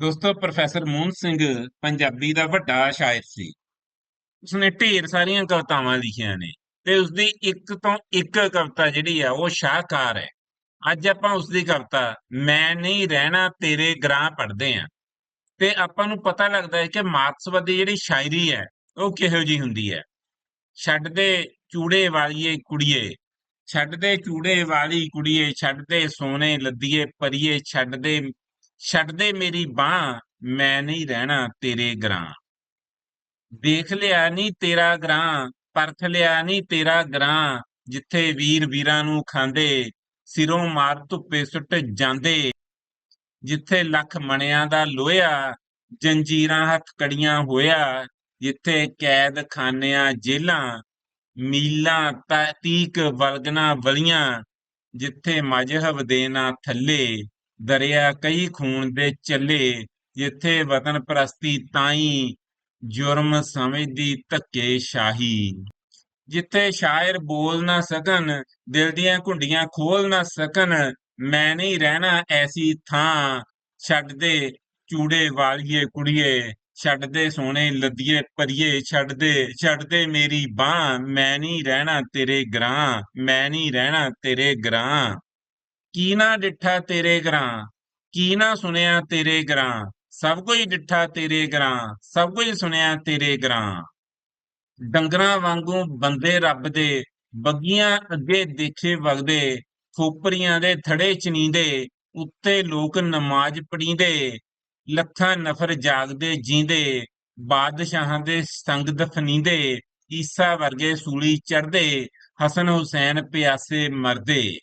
ਦੋਸਤੋ, ਪ੍ਰੋਫੈਸਰ ਮੋਹਨ ਸਿੰਘ ਪੰਜਾਬੀ ਦਾ ਵੱਡਾ ਸ਼ਾਇਰ ਸੀ। ਉਸਨੇ ਢੇਰ ਸਾਰੀਆਂ ਕਵਿਤਾਵਾਂ ਲਿਖੀਆਂ ਨੇ ਤੇ ਉਸਦੀ ਇੱਕ ਤੋਂ ਇੱਕ ਕਵਿਤਾ ਜਿਹੜੀ ਆ, ਉਹ ਸ਼ਾਹਕਾਰ ਹੈ। ਅੱਜ ਆਪਾਂ ਉਸਦੀ ਕਵਿਤਾ, ਮੈਂ ਨਹੀਂ ਰਹਿਣਾ, ਤੇਰੇ ਗ੍ਰਾਂ ਪੜ੍ਹਦੇ ਆਂ। ਤੇ ਆਪਾਂ ਨੂੰ ਪਤਾ ਲੱਗਦਾ ਹੈ ਕਿ ਮਾਰਕਸਵਾਦੀ ਜਿਹੜੀ ਸ਼ਾਇਰੀ ਹੈ, ਉਹ ਕਿਹੋ ਜੀ ਹੁੰਦੀ ਹੈ? ਛੱਡ ਦੇ ਚੂੜੇ ਵਾਲੀਏ ਕੁੜੀਏ ਛੱਡ ਦੇ ਚੂੜੇ ਵਾਲੀ ਕੁੜੀਏ ਛੱਡ ਦੇ ਸੋਨੇ ਲੱਦੀਏ ਪਰੀਏ ਛੱਡ ਦੇ ਛੱਡ ਦੇ ਮੇਰੀ ਬਾਹ, ਮੈਂ ਨਹੀਂ ਰਹਿਣਾ ਤੇਰੇ ਗਰਾਂ। ਦੇਖ ਲਿਆ ਨਹੀਂ ਤੇਰਾ ਗਰਾਂ, ਪਰਖ ਲਿਆ ਨਹੀਂ ਤੇਰਾ ਗਰਾਂ, ਜਿੱਥੇ ਵੀਰ ਵੀਰਾਂ ਨੂੰ ਖਾਂਦੇ, ਸਿਰੋਂ ਮਾਰ ਧੁੱਪੇ ਸੁੱਟ ਜਾਂਦੇ। ਜਿੱਥੇ ਲੱਖ ਮਣਿਆਂ ਦਾ ਲੋਹਾ ਜੰਜੀਰਾਂ ਹੱਥ ਕੜੀਆਂ ਹੋਇਆ, ਜਿੱਥੇ ਕੈਦ ਖਾਨਿਆਂ ਜੇਲਾਂ, ਮੀਲਾਂ ਤੀਕ ਵਲਗਣਾ ਵਲੀਆਂ, ਜਿੱਥੇ ਮਜਹਬ ਦੇ ਨਾ ਥੱਲੇ। ਦਰਿਆ ਕਈ ਖੂਨ ਦੇ ਚੱਲੇ ਜਿੱਥੇ ਵਤਨ ਪ੍ਰਸਤੀ ਤਾਈ ਜੁਰਮ ਸਮਝਦੀ ਧੱਕੇ ਸ਼ਾਹੀ। ਜਿੱਥੇ ਸ਼ਾਇਰ ਬੋਲ ਨਾ ਸਕਣ, ਦਿਲ ਦੀਆਂ ਘੁੰਡੀਆਂ ਖੋਲ ਨਾ ਸਕਣ, ਮੈਂ ਨਹੀਂ ਰਹਿਣਾ ਐਸੀ ਥਾਂ, ਛੱਡ ਦੇ ਚੂੜੇ ਵਾਲੀਏ ਕੁੜੀਏ, ਛੱਡ ਦੇ ਸੋਹਣੇ ਲੱਦੀਏ ਪਰੀਏ ਛੱਡ ਦੇ ਛੱਡ ਦੇ ਮੇਰੀ ਬਾਹ, ਮੈਂ ਨਹੀਂ ਰਹਿਣਾ ਤੇਰੇ ਗਰਾਂ, ਮੈਂ ਨਹੀਂ ਰਹਿਣਾ ਤੇਰੇ ਗਰਾਂ। ਕੀ ਨਾ ਡਿੱਠਾ ਤੇਰੇ ਗਰਾਂ, ਕੀ ਨਾ ਸੁਣਿਆ ਤੇਰੇ ਗਰਾਂ, ਸਭ ਕੁਝ ਡਿੱਠਾ ਤੇਰੇ ਗਰਾਂ, ਸਭ ਕੁਝ ਸੁਣਿਆ ਤੇਰੇ ਗਰਾਂ। ਡੰਗਰਾਂ ਵਾਂਗੂ ਬੰਦੇ ਰੱਬ ਦੇ, ਬੱਗੀਆਂ ਅੱਗੇ ਦੇਖੇ ਵਗਦੇ, ਖੋਪਰੀਆਂ ਦੇ ਥੜੇ ਚਨੀਂਦੇ, ਉੱਤੇ ਲੋਕ ਨਮਾਜ਼ ਪੜੀਂਦੇ ਲੱਖਾਂ ਨਫਰ ਜਾਗਦੇ ਜੀਂਦੇ, ਬਾਦਸ਼ਾਹਾਂ ਦੇ ਸੰਗ ਦਫਨੀਂਦੇ, ਈਸਾ ਵਰਗੇ ਸੂਲੀ ਚੜਦੇ ਹਸਨ ਹੁਸੈਨ ਪਿਆਸੇ ਮਰਦੇ।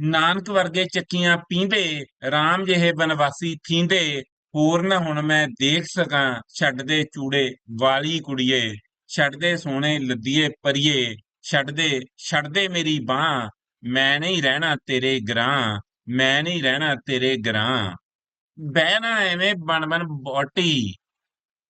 ਨਾਨਕ ਵਰਗੇ ਚੱਕੀਆਂ ਪੀਂਦੇ RAM ਜਿਹੇ ਬਨਵਾਸੀ ਥੀਂਦੇ, ਹੋਰ ਨਾ ਹੁਣ ਮੈਂ ਦੇਖ ਸਕਾਂ ਛੱਡਦੇ ਚੂੜੇ ਵਾਲੀ ਕੁੜੀਏ, ਛੱਡਦੇ ਸੋਹਣੇ ਲੱਦੀਏ ਪਰੀਏ, ਛੱਡਦੇ ਛੱਡਦੇ ਮੇਰੀ ਬਾਹ, ਮੈਂ ਨਹੀਂ ਰਹਿਣਾ ਤੇਰੇ ਗਰਾਂ, ਮੈਂ ਨਹੀਂ ਰਹਿਣਾ ਤੇਰੇ ਗਰਾਂ। ਬਹਿਣਾ ਐਵੇਂ ਬਣ ਬਣ ਬੋਟੀ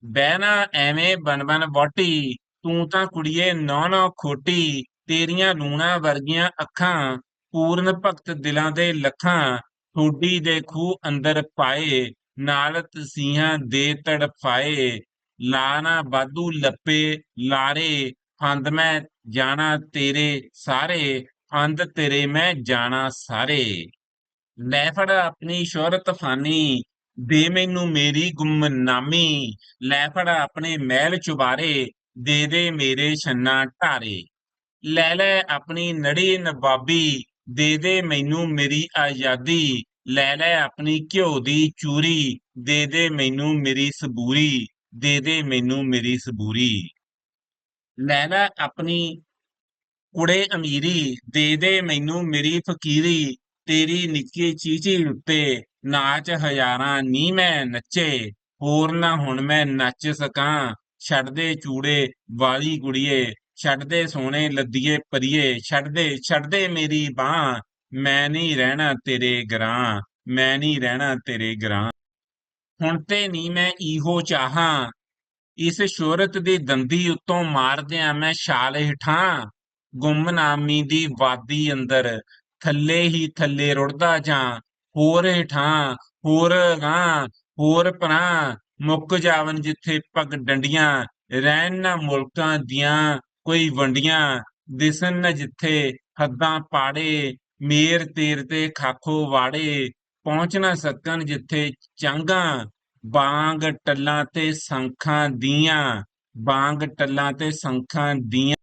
ਬਹਿਣਾ ਐਵੇਂ ਬਣ ਬਣ ਬੋਟੀ ਤੂੰ ਤਾਂ ਕੁੜੀਏ ਨੌ ਨੌ ਖੋਟੀ, ਤੇਰੀਆਂ ਲੂਣਾ ਵਰਗੀਆਂ ਅੱਖਾਂ ਪੂਰਨ ਭਗਤ ਦਿਲਾਂ ਦੇ ਲੱਖਾਂ, ਠੋਡੀ ਦੇ ਖੂਹ ਅੰਦਰ ਪਾਏ, ਨਾਲ ਤਸੀਹਾਂ ਦੇ ਤੜਫਾਏ, ਲਾਣਾ ਬਾਦੂ ਲੱਪੇ, ਲਾਰੇ ਫੰਦ ਮੈਂ ਜਾਣਾ ਤੇਰੇ ਸਾਰੇ ਫੰਦ ਤੇਰੇ ਮੈਂ ਜਾਣਾ ਸਾਰੇ। ਲੈ ਫੜ ਆਪਣੀ ਸ਼ੋਹਰਤ ਫਾਨੀ, ਦੇ ਮੈਨੂੰ ਮੇਰੀ ਗੁੰਮਨਾਮੀ। ਲੈ ਫੜ ਆਪਣੇ ਮਹਿਲ ਚੁਬਾਰੇ, ਦੇ ਦੇ ਮੇਰੇ ਛੰਨਾ ਢਾਰੇ। ਲੈ ਲੈ ਆਪਣੀ ਨੜੀ ਨਵਾਬੀ ਦੇ ਮੈਨੂੰ ਮੇਰੀ ਆਜ਼ਾਦੀ, ਲੈ ਲੈ ਆਪਣੀ ਘਿਓ ਦੀ ਚੂਰੀ, ਦੇ ਦੇ ਮੈਨੂੰ ਮੇਰੀ ਸਬੂਰੀ, ਦੇ ਦੇ ਮੈਨੂੰ ਮੇਰੀ ਸਬੂਰੀ। ਲੈ ਲੈ ਆਪਣੀ ਕੁੜੇ ਅਮੀਰੀ, ਦੇ ਦੇ ਮੈਨੂੰ ਮੇਰੀ ਫਕੀਰੀ, ਤੇਰੀ ਨਿੱਕੀ ਚੀਚੀ ਉੱਤੇ ਨਾਚ ਹਜ਼ਾਰਾਂ ਨੀ ਮੈਂ ਨੱਚੇ, ਹੋਰ ਨਾ ਹੁਣ ਮੈਂ ਨੱਚ ਸਕਾਂ, ਛੱਡ ਦੇ ਚੂੜੇ ਵਾਲੀ ਕੁੜੀਏ ਛੱਡਦੇ ਸੋਹਣੇ ਲੱਦੀਏ ਪਰੀਏ ਛੱਡਦੇ ਛੱਡਦੇ ਮੇਰੀ ਬਾਹ, ਮੈਂ ਨਹੀਂ ਰਹਿਣਾ ਤੇਰੇ ਗਰਾਂ, ਮੈਂ ਨਹੀਂ ਰਹਿਣਾ ਤੇਰੇ ਗਰਾਂ। ਹੁਣ ਤੇ ਨਹੀਂ ਮੈਂ ਇਹੋ ਚਾਹਾਂ, ਇਸ ਸ਼ੋਹਰਤ ਦੀ ਦੰਦੀ ਉੱਤੋਂ ਮਾਰਦਿਆਂ ਮੈਂ ਛਾਲ ਹੇਠਾਂ। ਗੁੰਮਨਾਮੀ ਦੀ ਵਾਦੀ ਅੰਦਰ ਥੱਲੇ ਹੀ ਥੱਲੇ ਰੁੜਦਾ ਜਾਂ, ਹੋਰ ਹੇਠਾਂ, ਹੋਰ ਗਾਂ ਹੋਰ ਪਰਾਂ, ਮੁੱਕ ਜਾਵਨ ਜਿੱਥੇ ਪਗ ਡੰਡੀਆਂ, ਰਹਿਣ ਨਾ ਮੁਲਕਾਂ ਦੀਆਂ। ਕੋਈ ਵੰਡੀਆਂ ਦਿਸਣ ਨਾ ਜਿੱਥੇ, ਹੱਦਾਂ ਪਾੜੇ, ਮੇਰ ਤੇਰ ਤੇ ਖਾਖੋ ਵਾੜੇ, ਪਹੁੰਚ ਨਾ ਸਕਣ ਜਿੱਥੇ ਚਾਂਗਾ, ਬਾਂਗ ਟੱਲਾਂ ਤੇ ਸੰਖਾਂ ਦੀਆਂ, ਬਾਂਗ ਟੱਲਾਂ ਤੇ ਸੰਖਾਂ ਦੀਆਂ।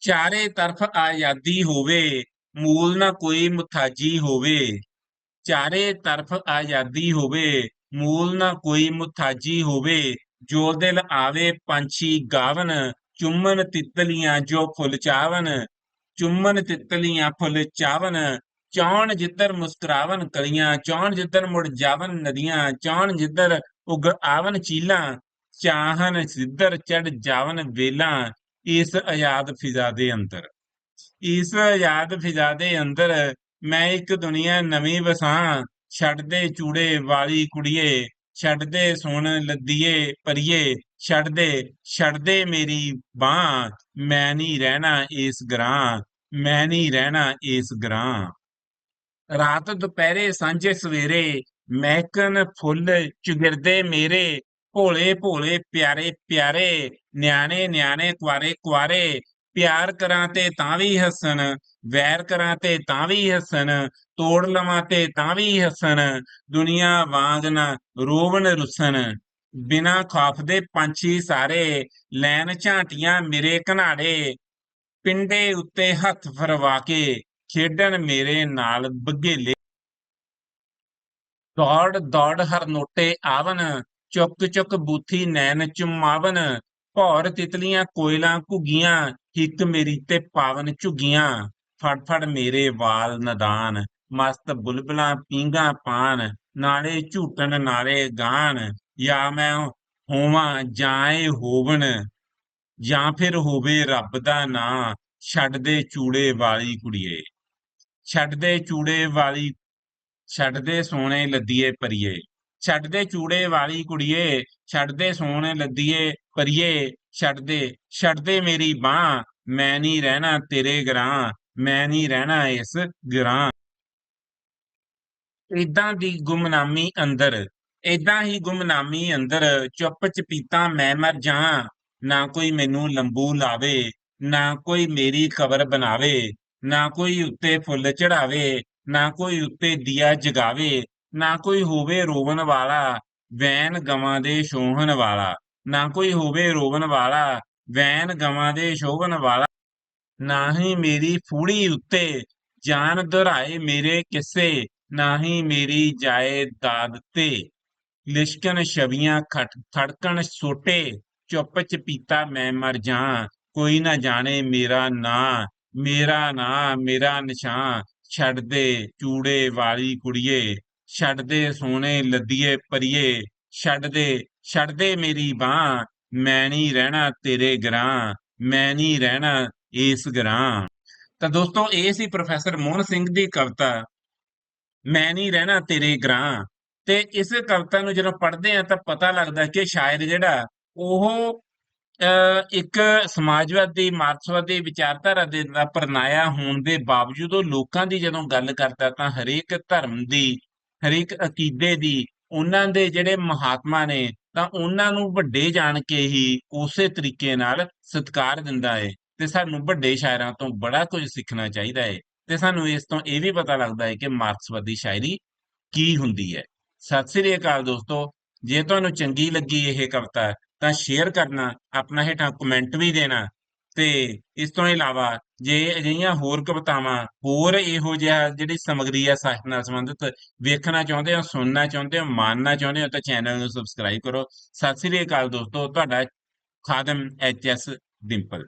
ਚਾਰੇ ਤਰਫ ਆਜ਼ਾਦੀ ਹੋਵੇ, ਮੂਲ ਨਾ ਕੋਈ ਮੁਥਾਜੀ ਹੋਵੇ। ਚਾਰੇ ਤਰਫ ਆਜ਼ਾਦੀ ਹੋਵੇ, ਮੂਲ ਨਾ ਕੋਈ ਮੁਥਾਜੀ ਹੋਵੇ। ਜੋ ਦਿਲ ਆਵੇ ਪੰਛੀ ਗਾਵਨ ਚੁੰਮਨ ਤਿੱਤਲੀਆਂ ਜੋ ਫੁੱਲ ਚਾਵਨ ਚੁੰਮਨ ਤਿੱਤਲੀਆਂ ਫੁੱਲ ਚਾਵਨ, ਚੌਣ ਜਿੱਧਰ ਮੁਸਕਰਾਵਨ ਕਲੀਆਂ, ਚੌਣ ਜਿੱਧਰ ਮੁੜ ਜਾਵਨ ਨਦੀਆਂ, ਚੌਣ ਜਿੱਧਰ ਉਗ ਆਵਨ ਚੀਲਾਂ, ਚਾਹਨ ਸਿੱਧਰ ਚੜ ਜਾਵਨ ਵੇਲਾਂ। ਇਸ ਆਜ਼ਾਦ ਫਿਜ਼ਾ ਦੇ ਅੰਦਰ, ਇਸ ਆਜ਼ਾਦ ਫਿਜ਼ਾ ਦੇ ਅੰਦਰ ਮੈਂ ਇੱਕ ਦੁਨੀਆ ਨਵੀਂ ਵਸਾਂ। ਛੱਡਦੇ ਚੂੜੇ ਵਾਲੀ ਕੁੜੀਏ ਛੱਡਦੇ ਸੁਣ ਸੋਹਣ ਲੱਦੀਏ, ਪਰੀਏ। ਛੱਡ ਦੇ ਛੱਡ ਦੇ ਮੇਰੀ ਬਾਹ, ਮੈਂ ਨਹੀਂ ਰਹਿਣਾ ਇਸ ਗ੍ਰਾਂ ਮੈਂ ਨਹੀਂ ਰਹਿਣਾ ਇਸ ਗਰਾਂ ਰਾਤ ਦੁਪਹਿਰੇ, ਸਾਂਝੇ ਸਵੇਰੇ, ਮਹਿਕਨ ਫੁੱਲ ਚੁਗਿਰਦੇ ਮੇਰੇ, ਭੋਲੇ ਭੋਲੇ ਪਿਆਰੇ ਪਿਆਰੇ, ਨਿਆਣੇ ਨਿਆਣੇ ਕੁਆਰੇ ਕੁਆਰੇ, ਪਿਆਰ ਕਰਾਂ ਤੇ ਤਾਂ ਵੀ ਹੱਸਣ, ਵੈਰ ਕਰਾਂ ਤੇ ਤਾਂ ਵੀ ਹੱਸਣ, ਤੋੜ ਲਵਾਂ ਤੇ ਤਾਂ ਵੀ ਹੱਸਣ, ਦੁਨੀਆ ਵਾਂਗ ਨਾ ਰੋਵਣ ਰੁੱਸਣ। ਬਿਨਾ ਖੌਫਦੇ ਪੰਛੀ ਸਾਰੇ ਲੈਣ ਝਾਂਟੀਆਂ ਮੇਰੇ ਘਨਾੜੇ, ਪਿੰਡੇ ਉੱਤੇ ਹੱਥ ਫਰਵਾ ਕੇ ਖੇਡਣ ਮੇਰੇ ਨਾਲ ਬਘੇਲੇ। ਦੌੜ ਦੌੜ ਹਰ ਨੋਟੇ ਆਵਨ, ਚੁੱਕ ਚੁੱਕ ਬੂਥੀ ਨੈਣ ਚੁਮਾਵਨ, ਭੌਰ ਤਿਤਲੀਆਂ ਕੋਇਲਾਂ ਘੁੱਗੀਆਂ ਹਿੱਕ ਮੇਰੀ ਤੇ ਪਾਵਨ ਝੁੱਗੀਆਂ। ਫੜ ਫੜ ਮੇਰੇ ਵਾਲ ਨਦਾਨ, ਮਸਤ ਬੁਲਬੁਲਾਂ ਪੀਂਗਾ ਪਾਨ, ਨਾਲੇ ਝੂਟਣ ਨਾਲੇ ਗਾਣ ਜਾਂ ਮੈਂ ਹੋਵਾਂ ਜਾਂ ਇਹ ਹੋਵਣ, ਜਾਂ ਫਿਰ ਹੋਵੇ ਰੱਬ ਦਾ ਨਾਂ ਛੱਡ ਦੇ ਚੂੜੇ ਵਾਲੀ ਕੁੜੀਏ। ਛੱਡ ਦੇ ਚੂੜੇ ਵਾਲੀ, ਛੱਡ ਦੇ ਸੋਹਣੇ ਲੱਦੀਏ ਪਰੀਏ। ਛੱਡ ਦੇ ਚੂੜੇ ਵਾਲੀ ਕੁੜੀਏ, ਛੱਡ ਦੇ ਸੋਹਣੇ ਲੱਦੀਏ ਪਰੀਏ। ਛੱਡ ਦੇ ਛੱਡ ਦੇ ਮੇਰੀ ਬਾਹ, ਮੈਂ ਨਹੀਂ ਰਹਿਣਾ ਤੇਰੇ ਗਰਾਂ, ਮੈਂ ਨਹੀਂ ਰਹਿਣਾ ਇਸ ਗਰਾਂ। ਇਦਾਂ ਦੀ ਗੁਮਨਾਮੀ ਅੰਦਰ ਏਦਾਂ ਹੀ ਗੁੰਮਨਾਮੀ ਅੰਦਰ ਚੁੱਪ ਚਪੀਤਾ ਮੈਂ ਮਰ ਜਾ ਨਾ ਕੋਈ ਮੈਨੂੰ ਲੰਬੂ ਲਾਵੇ, ਨਾ ਕੋਈ ਮੇਰੀ ਖਬਰ ਬਣਾਵੇ, ਨਾ ਕੋਈ ਉੱਤੇ ਫੁੱਲ ਚੜਾਵੇ ਨਾ ਕੋਈ ਉੱਤੇ ਦੀਆ ਜਗਾਵੇ, ਨਾ ਕੋਈ ਹੋਵੇ ਰੋਵਣ ਵਾਲਾ ਵੈਨ ਗਵਾਂ ਦੇ ਸ਼ੋਹਣ ਵਾਲਾ, ਨਾ ਕੋਈ ਹੋਵੇ ਰੋਵਣ ਵਾਲਾ ਵੈਨ ਗਵਾਂ ਦੇ ਸ਼ੋਭਨ ਵਾਲਾ, ਨਾ ਹੀ ਮੇਰੀ ਫੂੜੀ ਉੱਤੇ, ਜਾਨ ਦੁਹਰਾਏ ਮੇਰੇ ਕਿੱਸੇ, ਨਾ ਹੀ ਮੇਰੀ ਜਾਏ ਜਾਇਦਾਦ ਤੇ। ਲਿਸ਼ਕਣ ਛਵੀਆਂ ਖਟ ਖੜਕਣ ਸੋਟੇ, ਚੁੱਪ ਚਪੀਤਾ ਮੈਂ ਮਰ ਜਾ ਕੋਈ ਨਾ ਜਾਣੇ ਮੇਰਾ ਨਾਂ ਮੇਰਾ ਨਾਂ, ਮੇਰਾ ਨਿਸ਼ਾਨ, ਛੱਡ ਦੇ ਚੂੜੇ ਵਾਲੀ ਕੁੜੀਏ, ਛੱਡ ਦੇ ਸੋਹਣੇ ਲੱਦੀਏ ਪਰੀਏ, ਛੱਡ ਦੇ ਛੱਡ ਦੇ ਮੇਰੀ ਬਾਹ, ਮੈਂ ਨਹੀਂ ਰਹਿਣਾ ਤੇਰੇ ਗਰਾਂ, ਮੈਂ ਨਹੀਂ ਰਹਿਣਾ ਇਸ ਗਰਾਂ। ਤਾਂ ਦੋਸਤੋ, ਇਹ ਸੀ ਪ੍ਰੋਫੈਸਰ ਮੋਹਨ ਸਿੰਘ ਦੀ ਕਵਿਤਾ, ਮੈਂ ਨਹੀਂ ਰਹਿਣਾ ਤੇਰੇ ਗਰਾਂ। ਤੇ ਇਸ ਕਵਿਤਾ ਨੂੰ ਜਦੋਂ ਪੜ੍ਹਦੇ ਆ ਤਾਂ ਪਤਾ ਲੱਗਦਾ ਕਿ ਸ਼ਾਇਰ ਜਿਹੜਾ ਉਹ, ਅਹ, ਇੱਕ ਸਮਾਜਵਾਦੀ, ਮਾਰਕਸਵਾਦੀ ਵਿਚਾਰਧਾਰਾ ਦੇ ਦਾ ਪਰਨਾਇਆ ਹੋਣ ਦੇ ਬਾਵਜੂਦ ਉਹ ਲੋਕਾਂ ਦੀ ਜਦੋਂ ਗੱਲ ਕਰਦਾ ਤਾਂ ਹਰੇਕ ਧਰਮ ਦੀ, ਹਰੇਕ ਅਕੀਦੇ ਦੀ, ਉਹਨਾਂ ਦੇ ਜਿਹੜੇ ਮਹਾਤਮਾ ਨੇ ਤਾਂ ਉਹਨਾਂ ਨੂੰ ਵੱਡੇ ਜਾਣ ਕੇ ਹੀ ਉਸੇ ਤਰੀਕੇ ਨਾਲ ਸਤਿਕਾਰ ਦਿੰਦਾ ਏ ਤੇ ਸਾਨੂੰ ਵੱਡੇ ਸ਼ਾਇਰਾਂ ਤੋਂ ਬੜਾ ਕੁਝ ਸਿੱਖਣਾ ਚਾਹੀਦਾ ਹੈ ਤੇ ਸਾਨੂੰ ਇਸ ਤੋਂ ਇਹ ਵੀ ਪਤਾ ਲੱਗਦਾ ਹੈ ਕਿ ਮਾਰਕਸਵਾਦੀ ਸ਼ਾਇਰੀ ਕੀ ਹੁੰਦੀ ਹੈ ਸਤਿ ਸ੍ਰੀ ਅਕਾਲ ਦੋਸਤੋ, ਜੇ ਤੁਹਾਨੂੰ ਚੰਗੀ ਲੱਗੀ ਇਹ ਕਵਿਤਾ, ਤਾਂ ਸ਼ੇਅਰ ਕਰਨਾ, ਆਪਣਾ ਹੇਠਾਂ ਕਮੈਂਟ ਵੀ ਦੇਣਾ। ਤੇ ਇਸ ਤੋਂ ਇਲਾਵਾ ਜੇ ਅਜਿਹੀਆਂ ਹੋਰ ਕਵਿਤਾਵਾਂ ਹੋਰ ਇਹੋ ਜਿਹਾ ਜਿਹੜੀ ਸਮਗਰੀ ਆ ਸਾਹਿਤ ਨਾਲ ਸੰਬੰਧਿਤ ਵੇਖਣਾ ਚਾਹੁੰਦੇ ਹੋ, ਸੁਣਨਾ ਚਾਹੁੰਦੇ ਹੋ ਮਾਨਣਾ ਚਾਹੁੰਦੇ ਹੋ, ਤਾਂ ਚੈਨਲ ਨੂੰ ਸਬਸਕ੍ਰਾਈਬ ਕਰੋ। ਸਤਿ ਸ੍ਰੀ ਅਕਾਲ ਦੋਸਤੋ, ਤੁਹਾਡਾ ਖਾਦਮ ਐਚ ਐਸ ਡਿੰਪਲ।